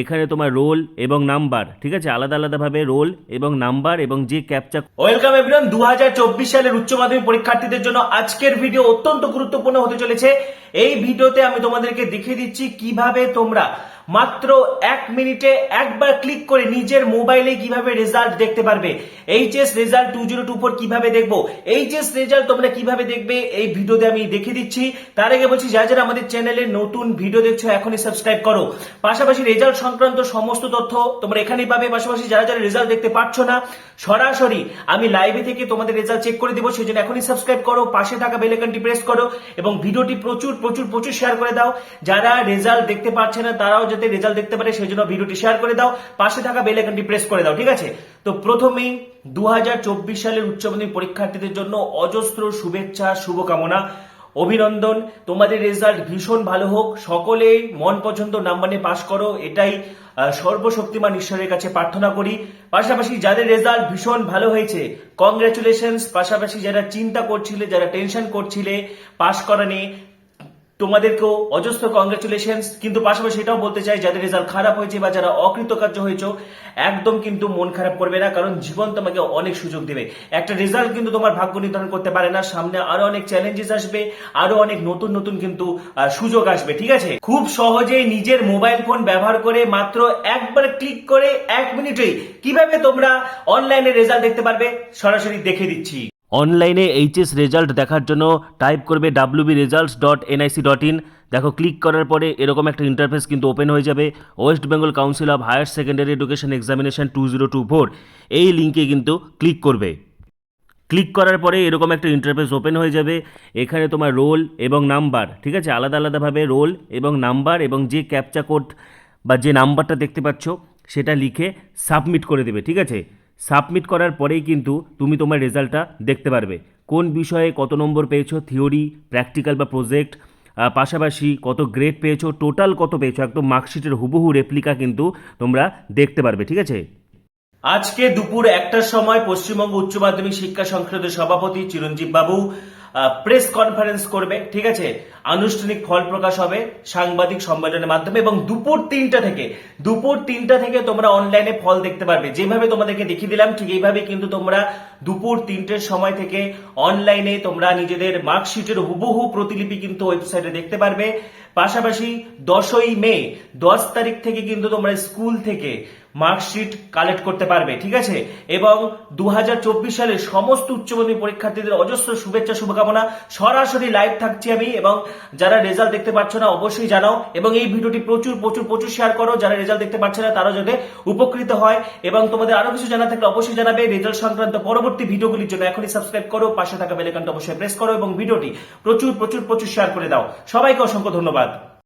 এখানে তোমার রোল এবং নাম্বার, ঠিক আছে? আলাদা আলাদাভাবে রোল এবং নাম্বার এবং যে ক্যাপচা ওয়েলকাম এভরিওয়ান দু সালের উচ্চ মাধ্যমিক পরীক্ষার্থীদের জন্য আজকের ভিডিও অত্যন্ত গুরুত্বপূর্ণ হতে চলেছে। এই ভিডিওতে আমি তোমাদেরকে দেখিয়ে দিচ্ছি কীভাবে তোমরা মাত্র এক মিনিটে একবার ক্লিক করে নিজের মোবাইলে কীভাবে রেজাল্ট দেখতে পারবে? HS result two zero two four কীভাবে দেখব? এইচএস রেজাল্ট তোমরা কীভাবে দেখবে? এই ভিডিওতে আমি দেখে দিচ্ছি। তার আগে বলছি, যারা যারা আমাদের চ্যানেলে নতুন ভিডিও দেখছ, এখনই সাবস্ক্রাইব করো। পাশাপাশি রেজাল্ট সংক্রান্ত সমস্ত তথ্য তোমরা এখানেই পাবে। পাশাপাশি যারা যারা রেজাল্ট দেখতে পাচ্ছ না, সরাসরি আমি লাইভে থেকে তোমাদের রেজাল্ট চেক করে দেবো। সেই জন্য এখনই সাবস্ক্রাইব করো, পাশে থাকা বেলেকনটি প্রেস করো এবং ভিডিওটি প্রচুর প্রচুর প্রচুর শেয়ার করে দাও। যারা রেজাল্ট দেখতে পাচ্ছে না, তারাও যাতে রেজাল্ট দেখতে পারে, সেই জন্য ভিডিওটি শেয়ার করে দাও। পাশে থাকা বেলেকনটি প্রেস করে দাও, ঠিক আছে? তো প্রথমেই দু হাজার চব্বিশ সালের উচ্চ মাধ্যমিক পরীক্ষার্থীদের জন্য অজস্র শুভেচ্ছা, শুভকামনা, অভিনন্দন। তোমাদের রেজাল্ট ভীষণ ভালো হোক। সকলেই মন পছন্দ নাম্বার নিয়ে পাশ করো। এটাই সর্বশক্তিমান ঈশ্বরের কাছে প্রার্থনা করি। পাশাপাশি যাদের রেজাল্ট ভীষণ ভালো হয়েছে কংগ্রেচুলেশন পাশাপাশি যারা চিন্তা করছিলে, যারা টেনশন করছিলে, পাশ করা নিয়ে তোমাদেরকেও অজস্র কংগ্রেচুলেশন কিন্তু পাশাপাশি এটাও বলতে চাই, যাদের রেজাল্ট খারাপ হয়েছে বা যারা অকৃতকার্য হয়েছে, একদম কিন্তু মন খারাপ করবে না, কারণ জীবন তোমাকে অনেক সুযোগ দেবে। একটা রেজাল্ট কিন্তু তোমার ভাগ্য নির্ধারণ করতে পারে না, সামনে আরও অনেক চ্যালেঞ্জেস আসবে, আরও অনেক নতুন নতুন কিন্তু সুযোগ আসবে, ঠিক আছে? খুব সহজেই নিজের মোবাইল ফোন ব্যবহার করে মাত্র একবার ক্লিক করে এক মিনিটেই কীভাবে তোমরা অনলাইনে রেজাল্ট দেখতে পারবে, সরাসরি দেখে দিচ্ছি। অনলাইনে এইচএস রেজাল্ট দেখার জন্য টাইপ করবে WB results dot NIC dot in দেখো, ক্লিক করার পরে এরকম একটা ইন্টারফেস কিন্তু ওপেন হয়ে যাবে। West Bengal council of higher secondary education examination two zero two four এই লিঙ্কে কিন্তু ক্লিক করবে। ক্লিক করার পরে এরকম একটা ইন্টারফেস ওপেন হয়ে যাবে। এখানে তোমার রোল এবং নাম্বার ঠিক আছে? আলাদা আলাদাভাবে রোল এবং নাম্বার এবং যে ক্যাপচা কোড বা যে নাম্বারটা দেখতে পাচ্ছ, সেটা লিখে সাবমিট করে দেবে, ঠিক আছে? সাবমিট করার পরেই কিন্তু তুমি তোমার রেজাল্টটা দেখতে পারবে। কোন বিষয়ে কত নম্বর পেয়েছ, থিওরি, প্র্যাকটিক্যাল বা প্রজেক্ট পাশাপাশি কত গ্রেড পেয়েছ, টোটাল কত পেয়েছ, একদম মার্কশিটের হুবহু রেপ্লিকা কিন্তু তোমরা দেখতে পারবে, ঠিক আছে? আজকে দুপুর একটার সময় পশ্চিমবঙ্গ উচ্চ মাধ্যমিক শিক্ষা সংসদের সভাপতি চিরঞ্জীব বাবু প্রেস কনফারেন্স করবে, ঠিক আছে? আনুষ্ঠানিক ফল প্রকাশ হবে সাংবাদিক সম্মেলনের মাধ্যমে এবং দুপুর তিনটা থেকে, দুপুর তিনটা থেকে তোমরা অনলাইনে ফল দেখতে পারবে। যেভাবে তোমাদেরকে দেখিয়ে দিলাম, ঠিক এইভাবে কিন্তু তোমরা দুপুর তিনটের সময় থেকে অনলাইনে তোমরা নিজেদের মার্কশিটের হুবহু প্রতিলিপি কিন্তু ওয়েবসাইটে দেখতে পারবে। পাশাপাশি দশই মে, দশ তারিখ থেকে কিন্তু তোমরা স্কুল থেকে মার্কশিট কালেক্ট করতে পারবে, ঠিক আছে? এবং দু সালের সমস্ত উচ্চ মাধ্যমিক পরীক্ষার্থীদের অজস্র শুভেচ্ছা, শুভকামনা। সরাসরি লাইভ থাকছি আমি এবং যারা রেজাল্ট দেখতে পাচ্ছ না, অবশ্যই জানাও এবং এই ভিডিওটি প্রচুর প্রচুর প্রচুর শেয়ার করো। যারা রেজাল্ট দেখতে পাচ্ছে না তারা যাতে উপকৃত হয় এবং তোমাদের আরও কিছু জানা থাকলে অবশ্যই জানাবে। রেজাল্ট সংক্রান্ত পরবর্তী ভিডিওগুলির জন্য এখনই সাবস্ক্রাইব করো, পাশে থাকা বেলেকানটা অবশ্যই প্রেস করো এবং ভিডিওটি প্রচুর প্রচুর প্রচুর শেয়ার করে দাও। সবাইকে অসংখ্য ধন্যবাদ।